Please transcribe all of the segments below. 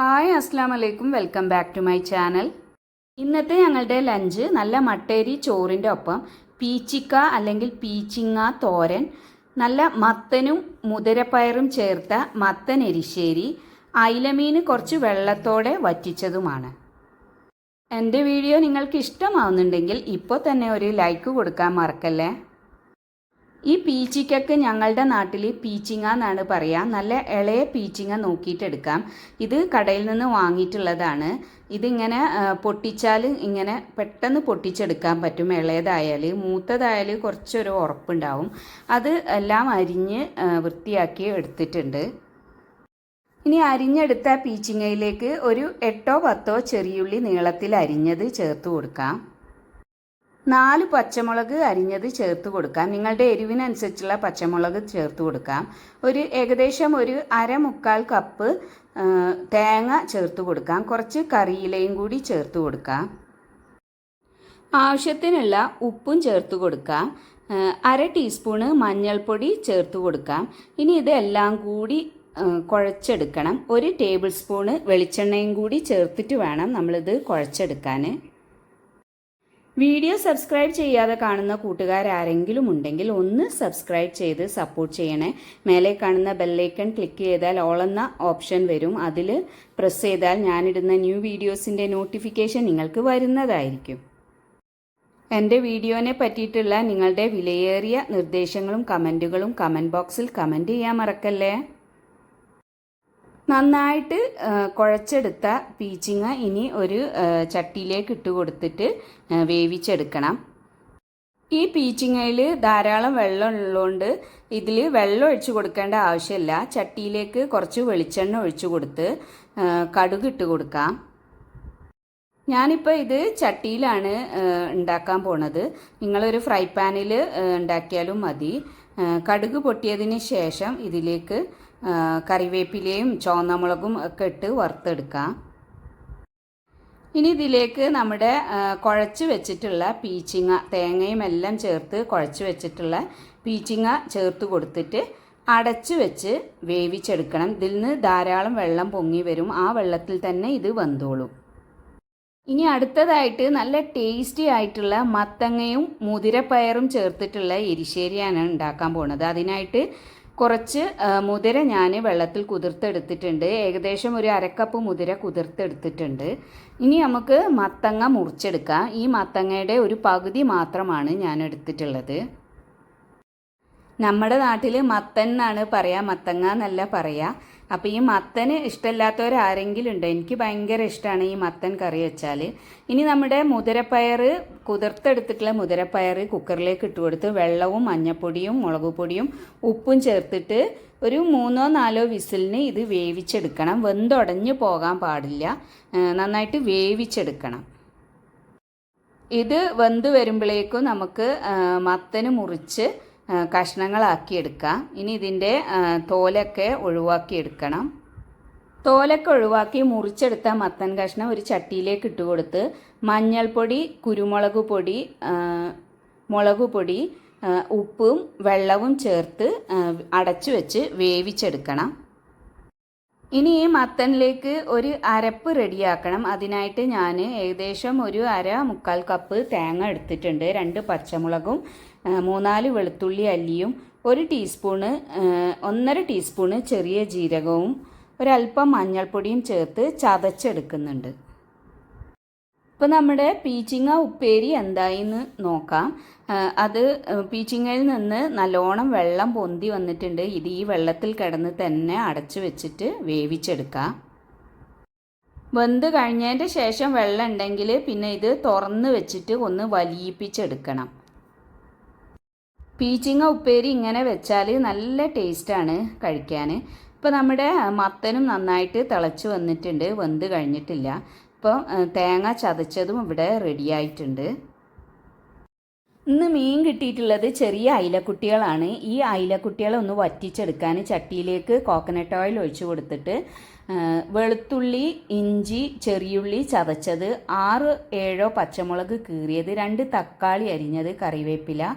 Hi അസ്സാം വലൈക്കും welcome back to my channel. ഇന്നത്തെ ഞങ്ങളുടെ ലഞ്ച് നല്ല മട്ടേരി ചോറിന്റെ ഒപ്പം പീച്ചിക്ക അല്ലെങ്കിൽ പീച്ചിങ്ങ തോരൻ നല്ല മത്തനും മുതിരപ്പയറും ചേർത്ത മത്തൻ എരിശ്ശേരി അയിലമീൻ കുറച്ച് വെള്ളത്തോടെ വറ്റിച്ചതുമാണ്. എന്റെ വീഡിയോ നിങ്ങൾക്ക് ഇഷ്ടമാവുന്നുണ്ടെങ്കിൽ ഇപ്പോൾ തന്നെ ഒരു ലൈക്ക് കൊടുക്കാൻ മറക്കല്ലേ? ഈ പീച്ചിക്കൊക്കെ ഞങ്ങളുടെ നാട്ടിൽ പീച്ചിങ്ങ എന്നാണ് പറയുക നല്ല ഇളയ പീച്ചിങ്ങ നോക്കിയിട്ടെടുക്കാം. ഇത് കടയിൽ നിന്ന് വാങ്ങിയിട്ടുള്ളതാണ്. ഇതിങ്ങനെ പൊട്ടിച്ചാൽ ഇങ്ങനെ പെട്ടെന്ന് പൊട്ടിച്ചെടുക്കാൻ പറ്റും. ഇളയതായാൽ മൂത്തതായാൽ കുറച്ചൊരു ഉറപ്പുണ്ടാവും. അത് എല്ലാം അരിഞ്ഞ് വൃത്തിയാക്കി എടുത്തിട്ടുണ്ട്. ഇനി അരിഞ്ഞെടുത്ത പീച്ചിങ്ങയിലേക്ക് ഒരു എട്ടോ പത്തോ ചെറിയുള്ളി നീളത്തിൽ അരിഞ്ഞത് ചേർത്ത് കൊടുക്കാം. നാല് പച്ചമുളക് അരിഞ്ഞത് ചേർത്ത് കൊടുക്കാം. നിങ്ങളുടെ എരിവിനനുസരിച്ചുള്ള പച്ചമുളക് ചേർത്ത് കൊടുക്കാം. ഒരു ഏകദേശം ഒരു അര മുക്കാൽ കപ്പ് തേങ്ങ ചേർത്ത് കൊടുക്കാം. കുറച്ച് കറിയിലയും കൂടി ചേർത്ത് കൊടുക്കാം. ആവശ്യത്തിനുള്ള ഉപ്പും ചേർത്ത് കൊടുക്കാം. അര ടീസ്പൂണ് മഞ്ഞൾപ്പൊടി ചേർത്ത് കൊടുക്കാം. ഇനി ഇതെല്ലാം കൂടി കുഴച്ചെടുക്കണം. ഒരു ടേബിൾ സ്പൂണ് വെളിച്ചെണ്ണയും കൂടി ചേർത്തിട്ട് വേണം നമ്മളിത് കുഴച്ചെടുക്കാൻ വീഡിയോ സബ്സ്ക്രൈബ് ചെയ്യാതെ കാണുന്ന കൂട്ടുകാരാരെങ്കിലും ഉണ്ടെങ്കിൽ ഒന്ന് സബ്സ്ക്രൈബ് ചെയ്ത് സപ്പോർട്ട് ചെയ്യണേ. മേലെ കാണുന്ന ബെല്ലൈക്കൺ ക്ലിക്ക് ചെയ്താൽ ഓൾ എന്ന ഓപ്ഷൻ വരും. അതിൽ പ്രസ് ചെയ്താൽ ഞാനിടുന്ന ന്യൂ വീഡിയോസിന്റെ നോട്ടിഫിക്കേഷൻ നിങ്ങൾക്ക് വരുന്നതായിരിക്കും. എന്റെ വീഡിയോനെ പറ്റിയിട്ടുള്ള നിങ്ങളുടെ വിലയേറിയ നിർദ്ദേശങ്ങളും കമന്റുകളും കമന്റ് ബോക്സിൽ കമന്റ് ചെയ്യാൻ മറക്കല്ലേ? നന്നായിട്ട് കുഴച്ചെടുത്ത പീച്ചിങ്ങ ഇനി ഒരു ചട്ടിയിലേക്ക് ഇട്ട് കൊടുത്തിട്ട് വേവിച്ചെടുക്കണം. ഈ പീച്ചിങ്ങയിൽ ധാരാളം വെള്ളം ഉള്ളതുകൊണ്ട് ഇതിൽ വെള്ളം ഒഴിച്ചു കൊടുക്കേണ്ട ആവശ്യമില്ല ചട്ടിയിലേക്ക് കുറച്ച് വെളിച്ചെണ്ണ ഒഴിച്ചു കൊടുത്ത് കടുക് ഇട്ട് കൊടുക്കാം. ഞാനിപ്പോൾ ഇത് ചട്ടിയിലാണ് ഉണ്ടാക്കാൻ പോണത്. നിങ്ങളൊരു ഫ്രൈ പാനിൽ ഉണ്ടാക്കിയാലും മതി. കടുക് പൊട്ടിയതിന് ശേഷം ഇതിലേക്ക് കറിവേപ്പിലയും ചുവന്നമുളകും ഒക്കെ ഇട്ട് വറുത്തെടുക്കാം. ഇനി ഇതിലേക്ക് നമ്മുടെ കുഴച്ച് വെച്ചിട്ടുള്ള പീച്ചിങ്ങ തേങ്ങയും എല്ലാം ചേർത്ത് കുഴച്ച് വെച്ചിട്ടുള്ള പീച്ചിങ്ങ ചേർത്ത് കൊടുത്തിട്ട് അടച്ച് വെച്ച് വേവിച്ചെടുക്കണം. ഇതിൽ നിന്ന് ധാരാളം വെള്ളം പൊങ്ങി വരും. ആ വെള്ളത്തിൽ തന്നെ ഇത് വെന്തോളും. ഇനി അടുത്തതായിട്ട് നല്ല ടേസ്റ്റി ആയിട്ടുള്ള മത്തങ്ങയും മുതിരപ്പയറും ചേർത്തിട്ടുള്ള എരിശ്ശേരിയാണ് ഉണ്ടാക്കാൻ പോണത്. അതിനായിട്ട് കുറച്ച് മുതിര ഞാൻ വെള്ളത്തിൽ കുതിർത്തെടുത്തിട്ടുണ്ട്. ഏകദേശം ഒരു അരക്കപ്പ് മുതിര കുതിർത്തെടുത്തിട്ടുണ്ട്. ഇനി നമുക്ക് മത്തങ്ങ മുറിച്ചെടുക്കാം. ഈ മത്തങ്ങയുടെ ഒരു പകുതി മാത്രമാണ് ഞാൻ എടുത്തിട്ടുള്ളത് നമ്മുടെ നാട്ടിൽ മത്തൻ എന്നാണ് പറയുക മത്തങ്ങ എന്നല്ല പറയുക അപ്പോൾ ഈ മത്തന് ഇഷ്ടമില്ലാത്തവരാരെങ്കിലും ഉണ്ട് എനിക്ക് ഭയങ്കര ഇഷ്ടമാണ് ഈ മത്തൻ കറി വെച്ചാൽ ഇനി നമ്മുടെ മുതിരപ്പയർ കുതിർത്തെടുത്തിട്ടുള്ള മുതിരപ്പയർ കുക്കറിലേക്ക് ഇട്ട് കൊടുത്ത് വെള്ളവും മഞ്ഞപ്പൊടിയും മുളക് പൊടിയും ഉപ്പും ചേർത്തിട്ട് ഒരു മൂന്നോ നാലോ വിസിലിന് ഇത് വേവിച്ചെടുക്കണം. വെന്തുടഞ്ഞു പോകാൻ പാടില്ല. നന്നായിട്ട് വേവിച്ചെടുക്കണം. ഇത് വെന്ത് വരുമ്പോഴേക്കും നമുക്ക് മത്തന് മുറിച്ച് ആ, കഷ്ണങ്ങളാക്കിയെടുക്കാം. ഇനി ഇതിന്റെ തോലൊക്കെ ഒഴിവാക്കി എടുക്കണം തോലൊക്കെ ഒഴിവാക്കി മുറിച്ചെടുത്ത മത്തൻ കഷ്ണം ഒരു ചട്ടിയിലേക്ക് ഇട്ട് കൊടുത്ത് മഞ്ഞൾപ്പൊടി കുരുമുളക് പൊടി മുളക് പൊടി ഉപ്പും വെള്ളവും ചേർത്ത് അടച്ചു വെച്ച് വേവിച്ചെടുക്കണം. ഇനി ഈ മത്തനിലേക്ക് ഒരു അരപ്പ് റെഡിയാക്കണം. അതിനായിട്ട് ഞാൻ ഏകദേശം ഒരു അര മുക്കാൽ കപ്പ് തേങ്ങ എടുത്തിട്ടുണ്ട്. രണ്ട് പച്ചമുളകും മൂന്നാൽ വെളുത്തുള്ളി അല്ലിയും ഒരു ടീസ്പൂണ് ഒന്നര ടീസ്പൂണ് ചെറിയ ജീരകവും ഒരല്പം മഞ്ഞൾപ്പൊടിയും ചേർത്ത് ചതച്ചെടുക്കുന്നുണ്ട്. ഇപ്പോൾ നമ്മുടെ പീച്ചിങ്ങ ഉപ്പേരി എന്തായിന്ന് നോക്കാം. അത് പീച്ചിങ്ങയിൽ നിന്ന് നല്ലോണം വെള്ളം പൊന്തി വന്നിട്ടുണ്ട്. ഇത് ഈ വെള്ളത്തിൽ കിടന്ന് തന്നെ അടച്ചു വെച്ചിട്ട് വേവിച്ചെടുക്കാം. വെന്ത് കഴിഞ്ഞതിന്റെ ശേഷം വെള്ളം ഉണ്ടെങ്കിൽ പിന്നെ ഇത് തുറന്ന് വെച്ചിട്ട് ഒന്ന് വലിയിപ്പിച്ചെടുക്കണം. പീച്ചിങ്ങ ഉപ്പേരി ഇങ്ങനെ വെച്ചാൽ നല്ല ടേസ്റ്റാണ് കഴിക്കാൻ. ഇപ്പോൾ നമ്മുടെ മത്തനും നന്നായിട്ട് തിളച്ച് വന്നിട്ടുണ്ട്. വെന്ത് കഴിഞ്ഞിട്ടില്ല. ഇപ്പോൾ തേങ്ങ ചതച്ചതും ഇവിടെ റെഡിയായിട്ടുണ്ട് ഇന്ന് മീൻ കിട്ടിയിട്ടുള്ളത് ചെറിയ അയിലക്കുട്ടികളാണ്. ഈ അയിലക്കുട്ടികളെ ഒന്ന് വറ്റിച്ചെടുക്കാൻ ചട്ടിയിലേക്ക് കോക്കനട്ട് ഓയിൽ ഒഴിച്ചു കൊടുത്തിട്ട് വെളുത്തുള്ളി ഇഞ്ചി ചെറിയുള്ളി ചതച്ചത് ആറ് ഏഴോ പച്ചമുളക് കീറിയത് രണ്ട് തക്കാളി അരിഞ്ഞത് കറിവേപ്പില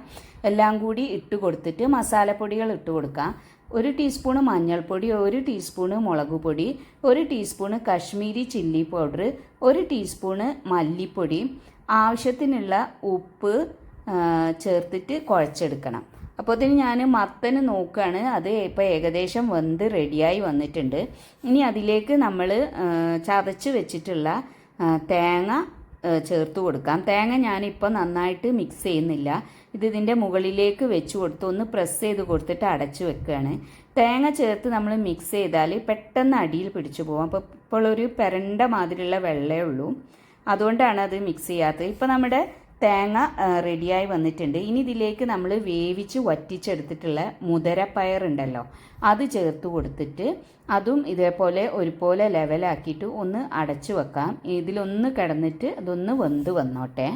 എല്ലാം കൂടി ഇട്ട് കൊടുത്തിട്ട് മസാലപ്പൊടികൾ ഇട്ട് കൊടുക്കാം. ഒരു ടീസ്പൂണ് മഞ്ഞൾപ്പൊടി ഒരു ടീസ്പൂണ് മുളക് പൊടി ഒരു ടീസ്പൂണ് കശ്മീരി ചില്ലി പൗഡർ ഒരു ടീസ്പൂണ് മല്ലിപ്പൊടി. ആവശ്യത്തിനുള്ള ഉപ്പ് ചേർത്തിട്ട് കുഴച്ചെടുക്കണം. അപ്പോൾ ഇതിന് ഞാൻ മത്തന് നോക്കുകയാണ്. അത് ഇപ്പോൾ ഏകദേശം വെന്ത് റെഡിയായി വന്നിട്ടുണ്ട്. ഇനി അതിലേക്ക് നമ്മൾ ചതച്ച് വെച്ചിട്ടുള്ള തേങ്ങ ചേർത്ത് കൊടുക്കാം. തേങ്ങ ഞാനിപ്പോൾ നന്നായിട്ട് മിക്സ് ചെയ്യുന്നില്ല. ഇത് ഇതിന്റെ മുകളിലേക്ക് വെച്ച് കൊടുത്ത് ഒന്ന് പ്രസ് ചെയ്ത് കൊടുത്തിട്ട് അടച്ച് വെക്കുകയാണ് തേങ്ങ ചേർത്ത് നമ്മൾ മിക്സ് ചെയ്താൽ പെട്ടെന്ന് അടിയിൽ പിടിച്ചു പോകും. അപ്പോൾ ഇപ്പോൾ ഒരു പെരണ്ട മാതിരിയുള്ള വെള്ളമേ ഉള്ളൂ. അതുകൊണ്ടാണ് അത് മിക്സ് ചെയ്യാത്തത്. ഇപ്പോൾ നമ്മുടെ തേങ്ങ റെഡിയായി വന്നിട്ടുണ്ട്. ഇനി ഇതിലേക്ക് നമ്മൾ വേവിച്ച് വറ്റിച്ചെടുത്തിട്ടുള്ള മുതരപ്പയർ ഉണ്ടല്ലോ അത് ചേർത്ത് കൊടുത്തിട്ട് അതും ഇതേപോലെ ഒരുപോലെ ലെവലാക്കിയിട്ട് ഒന്ന് അടച്ചു വെക്കാം. ഇതിലൊന്ന് കിടന്നിട്ട് അതൊന്ന് വെന്ത് വന്നോട്ടെ.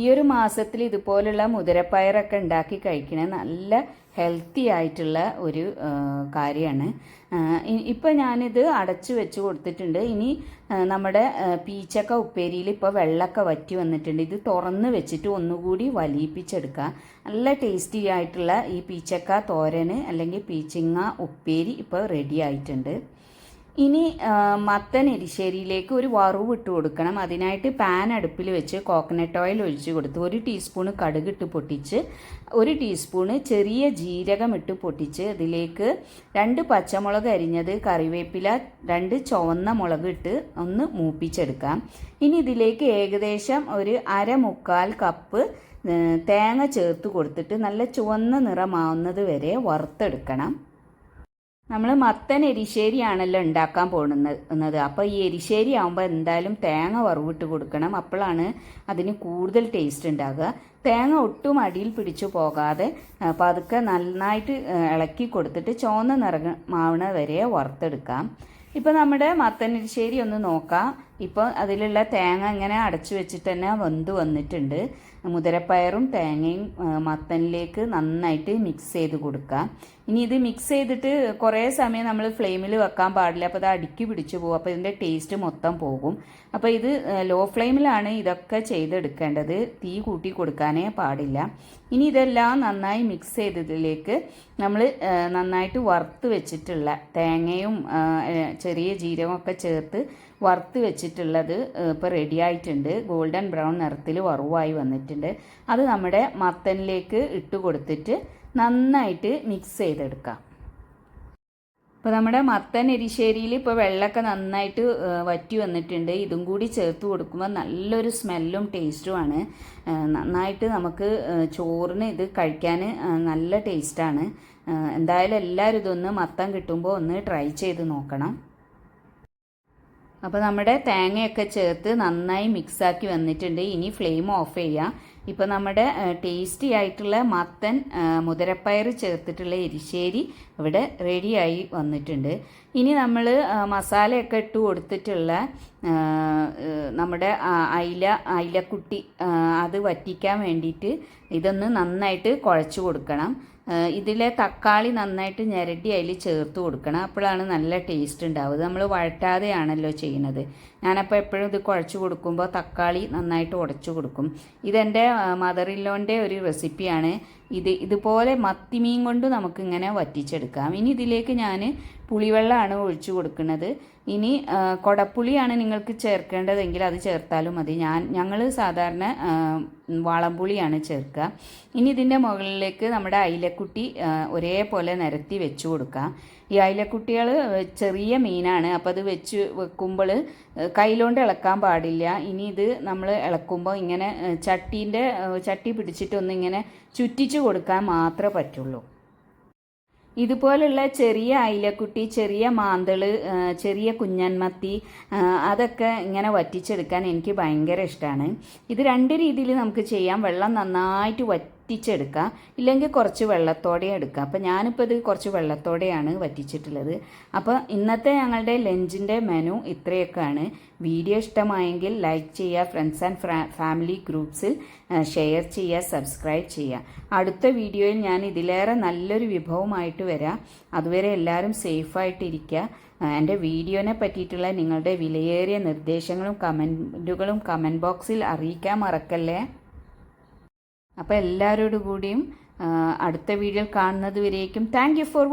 ഈ ഒരു മാസത്തിൽ ഇതുപോലുള്ള മുതിരപ്പയറൊക്കെ ഉണ്ടാക്കി കഴിക്കണേ നല്ല ഹെൽത്തി ആയിട്ടുള്ള ഒരു കാര്യമാണ്. ഇപ്പം ഞാനിത് അടച്ചു വെച്ച് കൊടുത്തിട്ടുണ്ട്. ഇനി നമ്മുടെ പീച്ചക്ക ഉപ്പേരിയിൽ ഇപ്പോൾ വെള്ളമൊക്കെ വറ്റി വന്നിട്ടുണ്ട്. ഇത് തുറന്ന് വെച്ചിട്ട് ഒന്നുകൂടി വലിയിപ്പിച്ചെടുക്കുക നല്ല ടേസ്റ്റി ആയിട്ടുള്ള ഈ പീച്ചക്ക തോരന് അല്ലെങ്കിൽ പീച്ചിങ്ങ ഉപ്പേരി ഇപ്പോൾ റെഡി ആയിട്ടുണ്ട്. ഇനി മത്തൻ എരിശ്ശേരിയിലേക്ക് ഒരു വറവ് ഇട്ട് കൊടുക്കണം. അതിനായിട്ട് പാൻ അടുപ്പിൽ വെച്ച് കോക്കനട്ട് ഓയിൽ ഒഴിച്ച് കൊടുത്ത് ഒരു ടീസ്പൂണ് കടുക് ഇട്ട് പൊട്ടിച്ച് ഒരു ടീസ്പൂണ് ചെറിയ ജീരകം ഇട്ട് പൊട്ടിച്ച് അതിലേക്ക് രണ്ട് പച്ചമുളക് അരിഞ്ഞത് കറിവേപ്പില രണ്ട് ചുവന്ന മുളക് ഇട്ട് ഒന്ന് മൂപ്പിച്ചെടുക്കാം. ഇനി ഇതിലേക്ക് ഏകദേശം ഒരു അര മുക്കാൽ കപ്പ് തേങ്ങ ചേർത്ത് കൊടുത്തിട്ട് നല്ല ചുവന്ന നിറമാവുന്നത് വരെ വറുത്തെടുക്കണം. നമ്മൾ മത്തൻ എരിശ്ശേരി ആണല്ലോ ഉണ്ടാക്കാൻ പോകുന്നത് അപ്പോൾ ഈ എരിശ്ശേരി ആകുമ്പോൾ എന്തായാലും തേങ്ങ വറവിട്ട് കൊടുക്കണം. അപ്പോഴാണ് അതിന് കൂടുതൽ ടേസ്റ്റ് ഉണ്ടാകുക തേങ്ങ ഒട്ടും അടിയിൽ പിടിച്ചു പോകാതെ പതുക്കെ നന്നായിട്ട് ഇളക്കി കൊടുത്തിട്ട് ചുവന്ന നിറമാവണ വരെ വറുത്തെടുക്കാം. ഇപ്പോൾ നമ്മുടെ മത്തൻ എരിശ്ശേരി ഒന്ന് നോക്കാം. ഇപ്പോൾ അതിലുള്ള തേങ്ങ ഇങ്ങനെ അടച്ചു വെച്ചിട്ട് തന്നെ വെന്ത് വന്നിട്ടുണ്ട്. മുതിരപ്പയറും തേങ്ങയും മത്തനിലേക്ക് നന്നായിട്ട് മിക്സ് ചെയ്ത് കൊടുക്കുക. ഇനി ഇത് മിക്സ് ചെയ്തിട്ട് കുറേ സമയം നമ്മൾ ഫ്ലെയിമിൽ വെക്കാൻ പാടില്ല. അപ്പോൾ അത് അടുക്കി പിടിച്ചു പോകും. അപ്പോൾ ഇതിന്റെ ടേസ്റ്റ് മൊത്തം പോകും. അപ്പോൾ ഇത് ലോ ഫ്ലെയിമിലാണ് ഇതൊക്കെ ചെയ്തെടുക്കേണ്ടത്. തീ കൂട്ടി കൊടുക്കാനേ പാടില്ല. ഇനി ഇതെല്ലാം നന്നായി മിക്സ് ചെയ്തതിലേക്ക് നമ്മൾ നന്നായിട്ട് വറുത്ത് വെച്ചിട്ടുള്ള തേങ്ങയും ചെറിയ ജീരകമൊക്കെ ചേർത്ത് വറുത്ത് വെച്ചിട്ടുള്ളത് ഇപ്പോൾ റെഡി ആയിട്ടുണ്ട്. ഗോൾഡൻ ബ്രൗൺ നിറത്തിൽ വറവായി വന്നിട്ടുണ്ട് അത് നമ്മുടെ മത്തനിലേക്ക് ഇട്ട് കൊടുത്തിട്ട് നന്നായിട്ട് മിക്സ് ചെയ്തെടുക്കാം. ഇപ്പോൾ നമ്മുടെ മത്തൻ എരിശ്ശേരിയിൽ ഇപ്പോൾ വെള്ളമൊക്കെ നന്നായിട്ട് വറ്റി വന്നിട്ടുണ്ട്. ഇതും കൂടി ചേർത്ത് കൊടുക്കുമ്പോൾ നല്ലൊരു സ്മെല്ലും ടേസ്റ്റുമാണ് നന്നായിട്ട് നമുക്ക് ചോറിന് ഇത് കഴിക്കാൻ നല്ല ടേസ്റ്റാണ് എന്തായാലും എല്ലാവരും ഇതൊന്ന് മത്തം കിട്ടുമ്പോൾ ഒന്ന് ട്രൈ ചെയ്ത് നോക്കണം. അപ്പോൾ നമ്മുടെ തേങ്ങയൊക്കെ ചേർത്ത് നന്നായി മിക്സാക്കി വന്നിട്ടുണ്ട്. ഇനി ഫ്ലെയിം ഓഫ് ചെയ്യാം. ഇപ്പോൾ നമ്മുടെ ടേസ്റ്റി ആയിട്ടുള്ള മത്തൻ മുതിരപ്പയർ ചേർത്തിട്ടുള്ള എരിശ്ശേരി ഇവിടെ റെഡിയായി വന്നിട്ടുണ്ട്. ഇനി നമ്മൾ മസാലയൊക്കെ ഇട്ട് കൊടുത്തിട്ടുള്ള നമ്മുടെ അയില അയിലക്കുട്ടി അത് വറ്റിക്കാൻ വേണ്ടിയിട്ട് ഇതൊന്ന് നന്നായിട്ട് കുഴച്ച് കൊടുക്കണം. ഇതിലെ തക്കാളി നന്നായിട്ട് ഞെരടി അതിൽ ചേർത്ത് കൊടുക്കണം. അപ്പോഴാണ് നല്ല ടേസ്റ്റ് ഉണ്ടാവുക. നമ്മൾ വഴറ്റാതെയാണല്ലോ ചെയ്യുന്നത്. ഞാനപ്പോൾ എപ്പോഴും ഇത് കുഴച്ച് കൊടുക്കുമ്പോൾ തക്കാളി നന്നായിട്ട് ഉടച്ചു കൊടുക്കും. ഇതെന്റെ മദറിലോന്റെ ഒരു റെസിപ്പിയാണ് ഇത് ഇതുപോലെ മത്തിമീൻ കൊണ്ട് നമുക്കിങ്ങനെ വറ്റിച്ചെടുക്കാം. ഇനി ഇതിലേക്ക് ഞാൻ പുളിവെള്ളമാണ് ഒഴിച്ചു കൊടുക്കുന്നത്. ഇനി കൊടപ്പുളിയാണ് നിങ്ങൾക്ക് ചേർക്കേണ്ടതെങ്കിൽ അത് ചേർത്താലും മതി. ഞാൻ ഞങ്ങൾ സാധാരണ വാളംപുളിയാണ് ചേർക്കുക. ഇനി ഇതിന്റെ മുകളിലേക്ക് നമ്മുടെ അയിലക്കുട്ടി ഒരേപോലെ നിരത്തി വെച്ചു കൊടുക്കുക ഈ അയിലക്കുട്ടികൾ ചെറിയ മീനാണ്. അപ്പോൾ അത് വെച്ച് വെക്കുമ്പോൾ കയ്യിലോണ്ട് ഇളക്കാൻ പാടില്ല. ഇനി ഇത് നമ്മൾ ഇളക്കുമ്പോൾ ഇങ്ങനെ ചട്ടീന്റെ ചട്ടി പിടിച്ചിട്ടൊന്നിങ്ങനെ ചുറ്റിച്ച് കൊടുക്കാൻ മാത്രമേ പറ്റുള്ളൂ. ഇതുപോലുള്ള ചെറിയ അയിലക്കുട്ടി ചെറിയ മാന്തൾ ചെറിയ കുഞ്ഞൻമത്തി അതൊക്കെ ഇങ്ങനെ വറ്റിച്ചെടുക്കാൻ എനിക്ക് ഭയങ്കര ഇഷ്ടമാണ് ഇത് രണ്ട് രീതിയിൽ നമുക്ക് ചെയ്യാം. വെള്ളം നന്നായിട്ട് വറ്റിച്ചെടുക്കാം. ഇല്ലെങ്കിൽ കുറച്ച് വെള്ളത്തോടെ എടുക്കുക അപ്പോൾ ഞാനിപ്പോൾ ഇത് കുറച്ച് വെള്ളത്തോടെയാണ് വറ്റിച്ചിട്ടുള്ളത്. അപ്പോൾ ഇന്നത്തെ ഞങ്ങളുടെ ലഞ്ചിന്റെ മെനു ഇത്രയൊക്കെയാണ്. വീഡിയോ ഇഷ്ടമായെങ്കിൽ ലൈക്ക് ചെയ്യുക ഫ്രണ്ട്സ് ആൻഡ് ഫാമിലി ഗ്രൂപ്പ്സിൽ ഷെയർ ചെയ്യുക സബ്സ്ക്രൈബ് ചെയ്യുക. അടുത്ത വീഡിയോയിൽ ഞാൻ ഇതിലേറെ നല്ലൊരു വിഭവമായിട്ട് വരാം. അതുവരെ എല്ലാവരും സേഫായിട്ടിരിക്കുക. എന്റെ വീഡിയോനെ പറ്റിയിട്ടുള്ള നിങ്ങളുടെ വിലയേറിയ നിർദ്ദേശങ്ങളും കമന്റുകളും കമന്റ് ബോക്സിൽ അറിയിക്കാൻ മറക്കല്ലേ? അപ്പോൾ എല്ലാവരോടുകൂടിയും അടുത്ത വീഡിയോ കാണുന്നത് വരേക്കും. Thank for